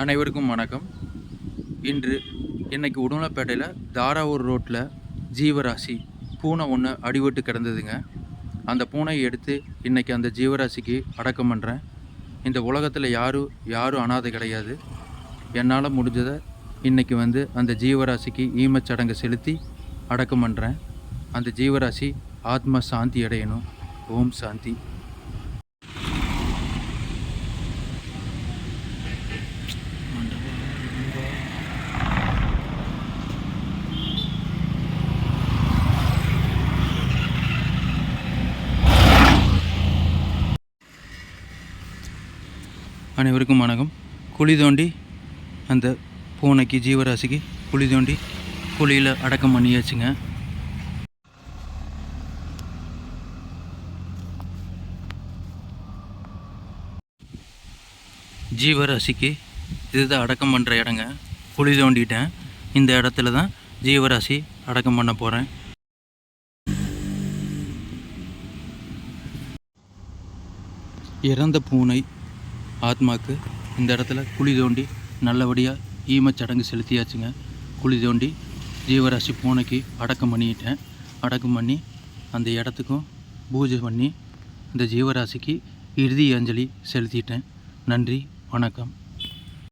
அனைவருக்கும் வணக்கம். இன்று இன்னைக்கு உடுமலைப்பேட்டையில் தாராவூர் ரோட்டில் ஜீவராசி பூனை ஒன்று அடிபட்டு கிடந்ததுங்க. அந்த பூனையை எடுத்து இன்னைக்கு அந்த ஜீவராசிக்கு அடக்கம் பண்ணுறேன் இந்த உலகத்தில் யாரும் யாரும் அனாதை கிடையாது. என்னால் முடிஞ்சதை இன்னைக்கு வந்து அந்த ஜீவராசிக்கு ஈமச்சடங்கு செலுத்தி அடக்கம் பண்ணுறேன் அந்த ஜீவராசி ஆத்ம சாந்தி அடையணும். ஓம் சாந்தி. அனைவருக்கும் வணக்கம். குழி தோண்டி அந்த பூனைக்கு ஜீவராசிக்கு குழி தோண்டி குழியில் அடக்கம் பண்ணியாச்சுங்க. ஜீவராசிக்கு இதுதான் அடக்கம் பண்ணுற இடங்க. குழி தோண்டிட்டேன். இந்த இடத்துல தான் ஜீவராசி அடக்கம் பண்ண போகிறேன் இறந்த பூனை ஆத்மாக்கு இந்த இடத்துல குழி தோண்டி நல்லபடியாக ஈமச்சடங்கு செலுத்தியாச்சுங்க. குழி தோண்டி ஜீவராசி பூனைக்கு அடக்கம் பண்ணிட்டேன். அடக்கம் பண்ணி அந்த இடத்துக்கும் பூஜை பண்ணி இந்த ஜீவராசிக்கு இறுதி அஞ்சலி செலுத்திட்டேன். நன்றி வணக்கம்.